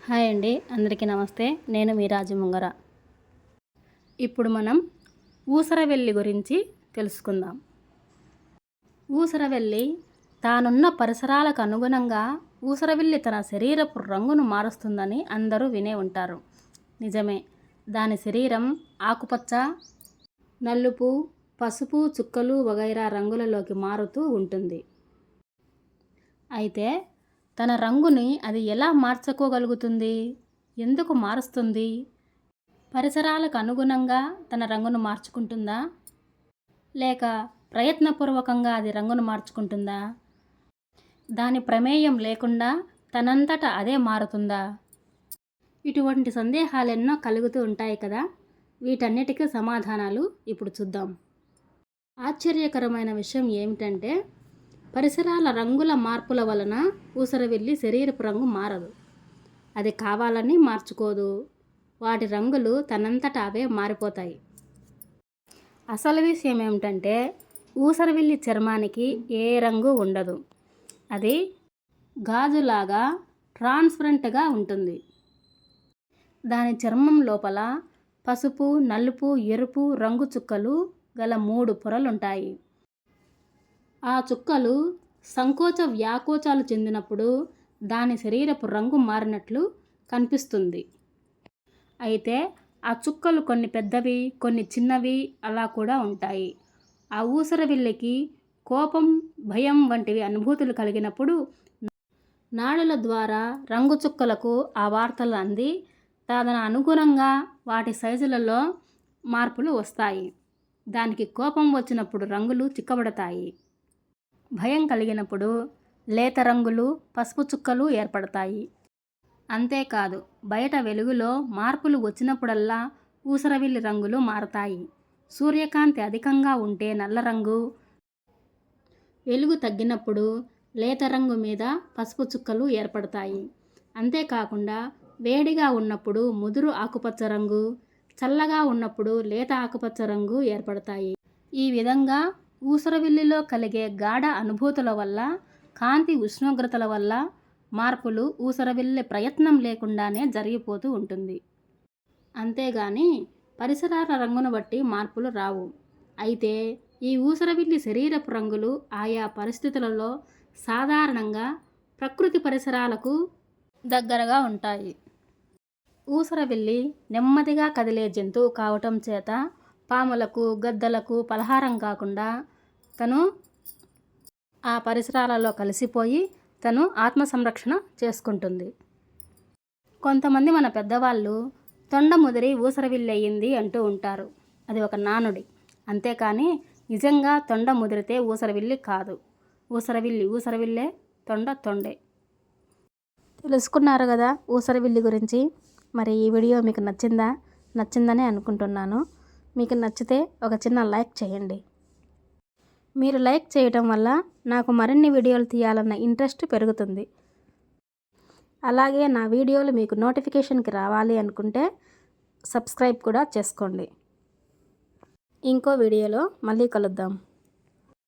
Hi అండి అందరికీ నమస్తే. నేను మీ రాజు ముంగర. ఇప్పుడు మనం ఊసరవెల్లి గురించి తెలుసుకుందాం. ఊసరవెల్లి తానున్న పరిసరాలకు అనుగుణంగా ఊసరవెల్లి తన శరీరపు రంగును మారుస్తుందని అందరూ వినే ఉంటారు. నిజమే దాని శరీరం ఆకుపచ్చ నలుపు పసుపు చుక్కలు వగైరా రంగులలోకి మారుతూ ఉంటుంది. అయితే తన రంగుని అది ఎలా మార్చుకోగలుగుతుంది? ఎందుకు మారుస్తుంది? పరిసరాలకు అనుగుణంగా తన రంగును మార్చుకుంటుందా? లేక ప్రయత్నపూర్వకంగా అది రంగును మార్చుకుంటుందా? దాని ప్రమేయం లేకుండా తనంతట అదే మారుతుందా? ఇటువంటి సందేహాలు ఎన్నో కలుగుతూ ఉంటాయి కదా? వీటన్నిటికీ సమాధానాలు ఇప్పుడు చూద్దాం. ఆశ్చర్యకరమైన విషయం ఏమిటంటే పరిసరాల రంగుల మార్పుల వలన ఊసరవెల్లి శరీరపు రంగు మారదు. అది కావాలని మార్చుకోదు. వాటి రంగులు తనంతట అవే మారిపోతాయి. అసలు విషయం ఏమిటంటే ఊసరవెల్లి చర్మానికి ఏ రంగు ఉండదు. అది గాజులాగా ట్రాన్స్పరెంట్గా ఉంటుంది. దాని చర్మం లోపల పసుపు నలుపు ఎరుపు రంగు చుక్కలు గల మూడు పొరలుంటాయి. ఆ చుక్కలు సంకోచ వ్యాకోచాలు చెందినప్పుడు దాని శరీరపు రంగు మారినట్లు కనిపిస్తుంది. అయితే ఆ చుక్కలు కొన్ని పెద్దవి కొన్ని చిన్నవి అలా కూడా ఉంటాయి. ఆ ఊసరవిల్లికి కోపం భయం వంటివి అనుభూతులు కలిగినప్పుడు నాడుల ద్వారా రంగు చుక్కలకు ఆ వార్తలు అంది. తదన అనుగుణంగా వాటి సైజులలో మార్పులు వస్తాయి. దానికి కోపం వచ్చినప్పుడు రంగులు చిక్కబడతాయి. భయం కలిగినప్పుడు లేత రంగులు పసుపు చుక్కలు ఏర్పడతాయి. అంతేకాదు బయట వెలుగులో మార్పులు వచ్చినప్పుడల్లా ఊసరవిల్లి రంగులు మారతాయి. సూర్యకాంతి అధికంగా ఉంటే నల్ల రంగు వెలుగు తగ్గినప్పుడు లేత రంగు మీద పసుపు చుక్కలు ఏర్పడతాయి. అంతేకాకుండా వేడిగా ఉన్నప్పుడు ముదురు ఆకుపచ్చ రంగు చల్లగా ఉన్నప్పుడు లేత ఆకుపచ్చ రంగు ఏర్పడతాయి. ఈ విధంగా ఊసరవిల్లిలో కలిగే గాఢ అనుభూతుల వల్ల కాంతి ఉష్ణోగ్రతల వల్ల మార్పులు ఊసరవిల్లి ప్రయత్నం లేకుండానే జరిగిపోతూ ఉంటుంది. అంతేగాని పరిసరాల రంగును బట్టి మార్పులు రావు. అయితే ఈ ఊసరవిల్లి శరీరపు రంగులు ఆయా పరిస్థితులలో సాధారణంగా ప్రకృతి పరిసరాలకు దగ్గరగా ఉంటాయి. ఊసరవిల్లి నెమ్మదిగా కదిలే జంతువు కావటం చేత పాములకు గద్దలకు పలహారం కాకుండా తను ఆ పరిసరాలలో కలిసిపోయి తను ఆత్మ సంరక్షణ చేసుకుంటుంది. కొంతమంది మన పెద్దవాళ్ళు తొండ ముదిరి ఊసరవిల్లయ్యింది అంటూ ఉంటారు. అది ఒక నానుడి. అంతేకాని నిజంగా తొండ ముదిరితే ఊసరవిల్లి కాదు. ఊసరవిల్లి ఊసరవిల్లే తొండ తొండే. తెలుసుకున్నారు కదా ఊసరవిల్లి గురించి. మరి ఈ వీడియో మీకు నచ్చిందా? నచ్చిందనే అనుకుంటున్నాను. మీకు నచ్చితే ఒక చిన్న లైక్ చేయండి. మీరు లైక్ చేయటం వల్ల నాకు మరిన్ని వీడియోలు తీయాలన్న ఇంట్రెస్ట్ పెరుగుతుంది. అలాగే నా వీడియోలు మీకు నోటిఫికేషన్కి రావాలి అనుకుంటే సబ్స్క్రైబ్ కూడా చేసుకోండి. ఇంకో వీడియోలో మళ్ళీ కలుద్దాం.